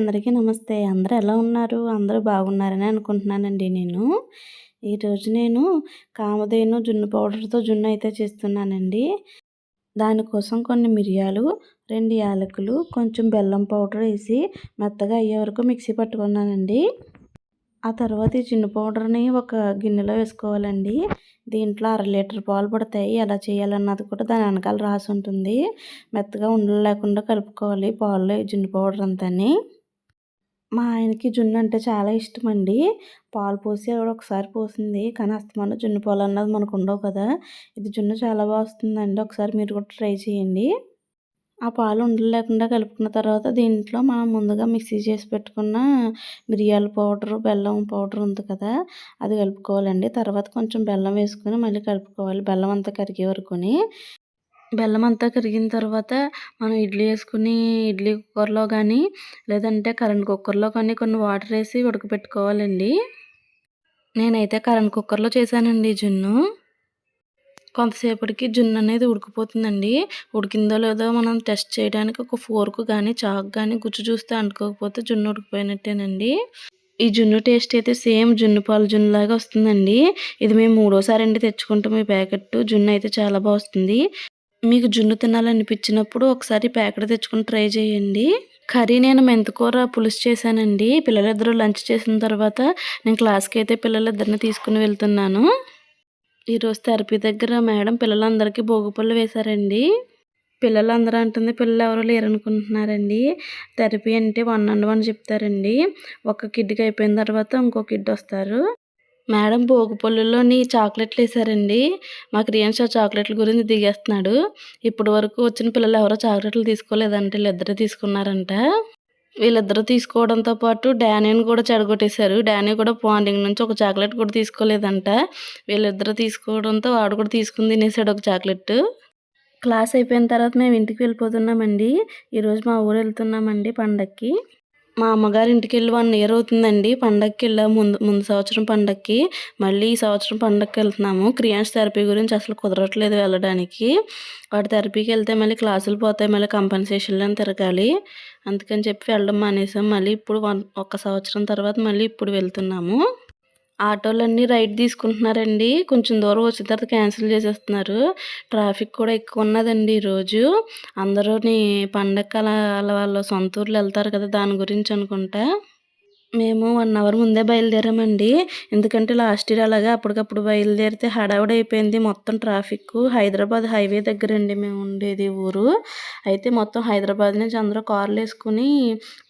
అందరికీ నమస్తే. అందరూ ఎలా ఉన్నారు? అందరూ బాగున్నారని అనుకుంటున్నానండి నేను. ఈరోజు నేను కామధేను జున్ను పౌడర్తో జున్ను అయితే చేస్తున్నానండి. దానికోసం కొన్ని మిరియాలు రెండు యాలకులు కొంచెం బెల్లం పౌడర్ వేసి మెత్తగా అయ్యే వరకు మిక్సీ పట్టుకున్నానండి. ఆ తర్వాత ఈ జున్ను పౌడర్ని ఒక గిన్నెలో వేసుకోవాలండి. దీంట్లో అర లీటర్ పాలు పడతాయి. ఎలా చేయాలన్నది కూడా దాని వెనకాల రాసి ఉంటుంది మెత్తగా ఉండలు లేకుండా కలుపుకోవాలి పాలు జున్ను పౌడర్ అంతాని. మా ఆయనకి జున్ను అంటే చాలా ఇష్టం అండి పాలు పోసి ఆవిడ ఒకసారి పోసింది. కానీ అస్తమానం జున్ను పాలు అన్నది మనకు ఉండవు కదా. ఇది జున్ను చాలా బాగా వస్తుందండి. ఒకసారి మీరు కూడా ట్రై చేయండి. ఆ పాలు ఉండలు లేకుండా కలుపుకున్న తర్వాత దీంట్లో మనం ముందుగా మిక్సీ చేసి పెట్టుకున్న మిరియాల పౌడరు బెల్లం పౌడర్ ఉంది కదా అది కలుపుకోవాలండి. తర్వాత కొంచెం బెల్లం వేసుకొని మళ్ళీ కలుపుకోవాలి. బెల్లం అంతా కరిగే వరకుని. బెల్లం అంతా కరిగిన తర్వాత మనం ఇడ్లీ వేసుకుని ఇడ్లీ కుక్కర్లో కానీ లేదంటే కరెంట్ కుక్కర్లో కానీ కొన్ని వాటర్ వేసి ఉడకపెట్టుకోవాలండి. నేనైతే కరెంట్ కుక్కర్లో చేశానండి జున్ను. కొంతసేపటికి జున్ను అనేది ఉడికిపోతుందండి. ఉడికిందో లేదో మనం టెస్ట్ చేయడానికి ఒక ఫోర్క్ కానీ చాక్ కానీ గుచ్చి చూస్తే అంటుకోకపోతే జున్ను ఉడికిపోయినట్టేనండి. ఈ జున్ను టేస్ట్ అయితే సేమ్ జున్ను పాలు జున్ను లాగా వస్తుందండి. ఇది మేము మూడోసారి అండి తెచ్చుకుంటాం ఈ ప్యాకెట్ జున్ను అయితే చాలా బాగా వస్తుంది. మీకు జున్ను తినాలనిపించినప్పుడు ఒకసారి ప్యాకెట్ తెచ్చుకుని ట్రై చేయండి. కర్రీ నేను మెంతకూర పులుసు చేశానండి. పిల్లలిద్దరూ లంచ్ చేసిన తర్వాత నేను క్లాస్కి అయితే పిల్లలిద్దరిని తీసుకుని వెళ్తున్నాను. ఈరోజు థెరపీ దగ్గర మేడం పిల్లలందరికీ భోగిపళ్ళు వేశారండి. పిల్లలందరూ అంటుంది పిల్లలు ఎవరు లేరనుకుంటున్నారండి. థెరపీ అంటే వన్ అండ్ వన్ చెప్తారండి. ఒక కిడ్కి అయిపోయిన తర్వాత ఇంకో కిడ్ వస్తారు. మేడం భోగిపళ్ళులోని చాక్లెట్లు వేసారండి మా క్రియాన్స్ ఆ చాక్లెట్ల గురించి దిగేస్తున్నాడు. ఇప్పటి వరకు వచ్చిన పిల్లలు ఎవరో చాక్లెట్లు తీసుకోలేదంటే వీళ్ళిద్దరే తీసుకున్నారంట. వీళ్ళిద్దరూ తీసుకోవడంతో పాటు డానీని కూడా చెడగొట్టేశారు. డానీ కూడా పాండింగ్ నుంచి ఒక చాక్లెట్ కూడా తీసుకోలేదంట. వీళ్ళిద్దరూ తీసుకోవడంతో వాడు కూడా తీసుకుని తినేసాడు ఒక చాక్లెట్ క్లాస్ అయిపోయిన తర్వాత మేము ఇంటికి వెళ్ళిపోతున్నామండి. ఈరోజు మా ఊరు వెళ్తున్నామండి పండక్కి. మా అమ్మగారి ఇంటికి వెళ్ళి వన్ ఇయర్ అవుతుందండి. పండగకి వెళ్ళాము ముందు ముందు సంవత్సరం పండగకి మళ్ళీ ఈ సంవత్సరం పండగకి వెళ్తున్నాము క్రియాన్స్ థెరపీ గురించి అసలు కుదరట్లేదు వెళ్ళడానికి. వాటి థెరపీకి వెళ్తే మళ్ళీ క్లాసులు పోతాయి మళ్ళీ కంపెన్సేషన్లో తిరగాలి. అందుకని చెప్పి వెళ్ళడం మానేసాం. మళ్ళీ ఇప్పుడు వన్ ఒక సంవత్సరం తర్వాత మళ్ళీ ఇప్పుడు వెళ్తున్నాము. ఆటోలన్నీ రైట్ తీసుకుంటున్నారండి. కొంచెం దూరం వచ్చిన తర్వాత క్యాన్సిల్ చేసేస్తున్నారు. ట్రాఫిక్ కూడా ఎక్కువ ఉన్నదండి ఈరోజు. అందరూని పండగ అలా వాళ్ళ సొంత ఊర్లు వెళ్తారు కదా దాని గురించి అనుకుంటా. మేము వన్ అవర్ ముందే బయలుదేరామండి. ఎందుకంటే లాస్ట్ ఇయర్ అలాగే అప్పటికప్పుడు బయలుదేరితే హడావుడి అయిపోయింది మొత్తం ట్రాఫిక్ హైదరాబాద్ హైవే దగ్గర అండి మేము ఉండేది ఊరు. అయితే మొత్తం హైదరాబాద్ నుంచి అందరూ కార్లు వేసుకుని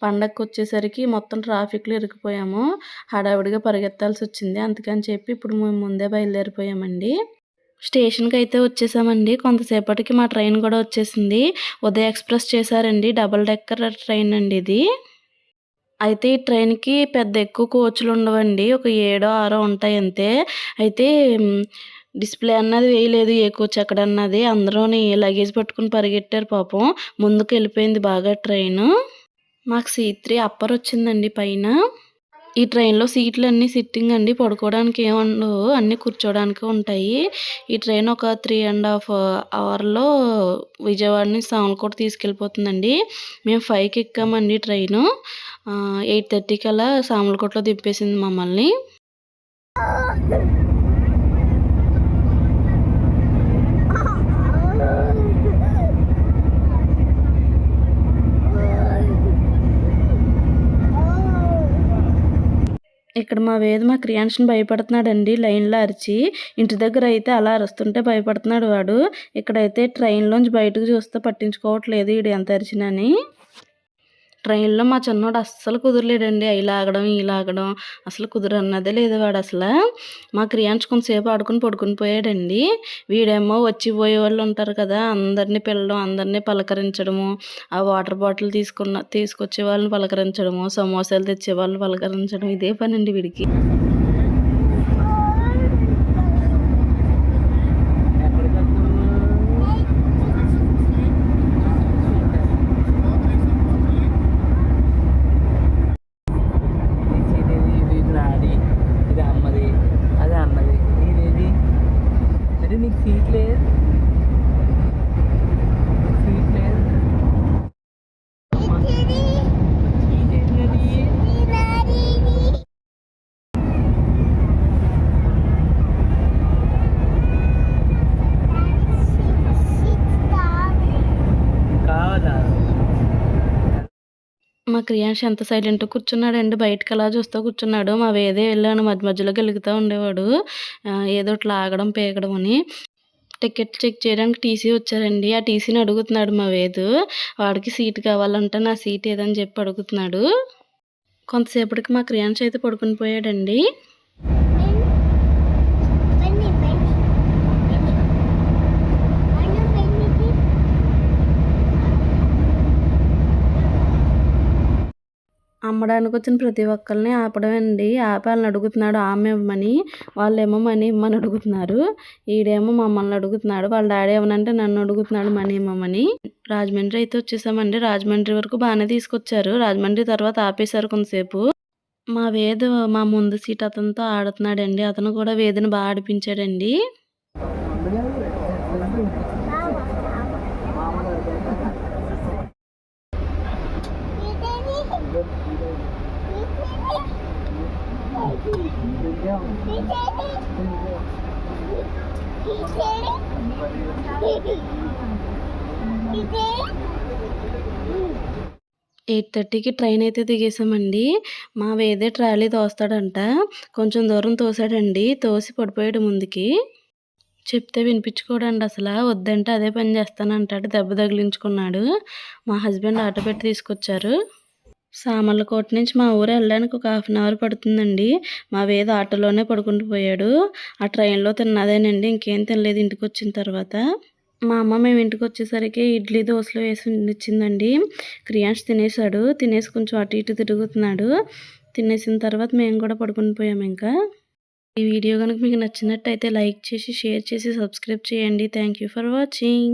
పండగకి వచ్చేసరికి మొత్తం ట్రాఫిక్లో ఇరిగిపోయాము. హడావుడిగా పరిగెత్తాల్సి వచ్చింది అందుకని చెప్పి ఇప్పుడు మేము ముందే బయలుదేరిపోయామండి. స్టేషన్కి అయితే వచ్చేసామండి. కొంతసేపటికి మా ట్రైన్ కూడా వచ్చేసింది. ఉదయ ఎక్స్ప్రెస్ చేశారండి. డబల్ డెక్కర్ ట్రైన్ అండి ఇది. అయితే ఈ ట్రైన్కి పెద్ద ఎక్కువ కోచ్లు ఉండవండి. ఒక ఏడో ఆరో ఉంటాయి అంతే. అయితే డిస్ప్లే అన్నది వేయలేదు. ఏ కోచ్ ఎక్కడ అన్నది. అందరూని లగేజ్ పట్టుకుని పరిగెట్టారు పాపం. ముందుకు వెళ్ళిపోయింది బాగా ట్రైన్. మాకు సీ త్రీ అప్పర్ వచ్చిందండి పైన. ఈ ట్రైన్లో సీట్లు అన్నీ సిట్టింగ్ అండి. పడుకోవడానికి ఏముండవు అన్నీ కూర్చోడానికి ఉంటాయి. ఈ ట్రైన్ ఒక త్రీ అండ్ హాఫ్ అవర్లో విజయవాడ నుంచి సామలకోట తీసుకెళ్ళిపోతుందండి. మేము ఫైవ్కి ఎక్కామండి ట్రైను. ఎయిట్ థర్టీకి అలా సామలకోటలో దింపేసింది మమ్మల్ని. ఇక్కడ మా వేద మా క్రియాన్షన్ భయపడుతున్నాడండి లైన్లో అరిచి. ఇంటి దగ్గర అయితే అలా అరుస్తుంటే భయపడుతున్నాడు వాడు. ఇక్కడైతే ట్రైన్లోంచి బయటకు చూస్తే పట్టించుకోవట్లేదు ఈడు ఎంత అరిచినని. ట్రైన్లో మా చిన్నోడు అస్సలు కుదరలేడండి. అవి లాగడం ఈ లాగడం. అసలు కుదరన్నదే లేదు వాడు అసలు. మా క్రియాంచ్ కొంతసేపు ఆడుకుని పడుకుని పోయాడండి. వీడేమో వచ్చి పోయే వాళ్ళు ఉంటారు కదా అందరినీ పిల్లడం అందరినీ పలకరించడము ఆ వాటర్ బాటిల్ తీసుకున్న తీసుకొచ్చే వాళ్ళని పలకరించడము సమోసాలు తెచ్చే వాళ్ళని పలకరించడం ఇదే మా క్రియాంశ ఎంత సైలెంట్ కూర్చున్నాడండి బయటకు అలా చూస్తూ కూర్చున్నాడు. మా వేదే వెళ్ళాను. మధ్య మధ్యలో గెలుగుతూ ఉండేవాడు. ఏదో లాగడం పేగడం అని. టికెట్ చెక్ చేయడానికి టీసీ వచ్చారండి. ఆ టీసీని అడుగుతున్నాడు మా వేదు. వాడికి సీట్ కావాలంట నా సీట్ ఏదని చెప్పి అడుగుతున్నాడు. కొంతసేపటికి మా క్రియాన్స్ అయితే పడుకుని పోయాడండి. అమ్మడానికి వచ్చిన ప్రతి ఒక్కరిని ఆపడమండి. ఆపి వాళ్ళని అడుగుతున్నాడు ఆమె ఇవ్వమని. వాళ్ళేమో మనీ ఇమ్మని అడుగుతున్నారు. ఈడేమో మమ్మల్ని అడుగుతున్నాడు. వాళ్ళ డాడీ ఏమనంటే నన్ను అడుగుతున్నాడు మనీ ఇమ్మని రాజమండ్రి అయితే వచ్చేసామండి. రాజమండ్రి వరకు బాగానే తీసుకొచ్చారు. రాజమండ్రి తర్వాత ఆపేశారు కొంతసేపు. మా వేదు మా ముందు సీట్ అతనితో ఆడుతున్నాడండి. అతను కూడా వేదిని బాగా ఆడిపించాడండి. ఎయిట్ థర్టీకి ట్రైన్ అయితే దిగేసామండి. మా వేదే ట్రాలీ తోస్తాడంట. కొంచెం దూరం తోసాడండి. తోసి పడిపోయాడు ముందుకి. చెప్తే వినిపించుకోడండి అసలు. వద్దంటే అదే పని చేస్తానంటాడు. దెబ్బ తగిలించుకున్నాడు. మా హస్బెండ్ ఆటో పెట్టి తీసుకొచ్చారు. సామర్లకోట నుంచి మా ఊరు వెళ్ళడానికి ఒక హాఫ్ అన్ అవర్ పడుతుందండి. మా వేద ఆటోలోనే పడుకుంటూ పోయాడు. ఆ ట్రైన్లో తిన్నదేనండి ఇంకేం తినలేదు ఇంటికి వచ్చిన తర్వాత. మా అమ్మ మేము ఇంటికి వచ్చేసరికి ఇడ్లీ దోశలు వేసి ఇచ్చిందండి క్రియాంష్ తినేసాడు తినేసి కొంచెం అటు ఇటు తిరుగుతున్నాడు. తినేసిన తర్వాత మేము కూడా పడుకుని పోయాము ఇంకా. ఈ వీడియో కనుక మీకు నచ్చినట్టయితే లైక్ చేసి షేర్ చేసి సబ్స్క్రైబ్ చేయండి. Thank you for watching.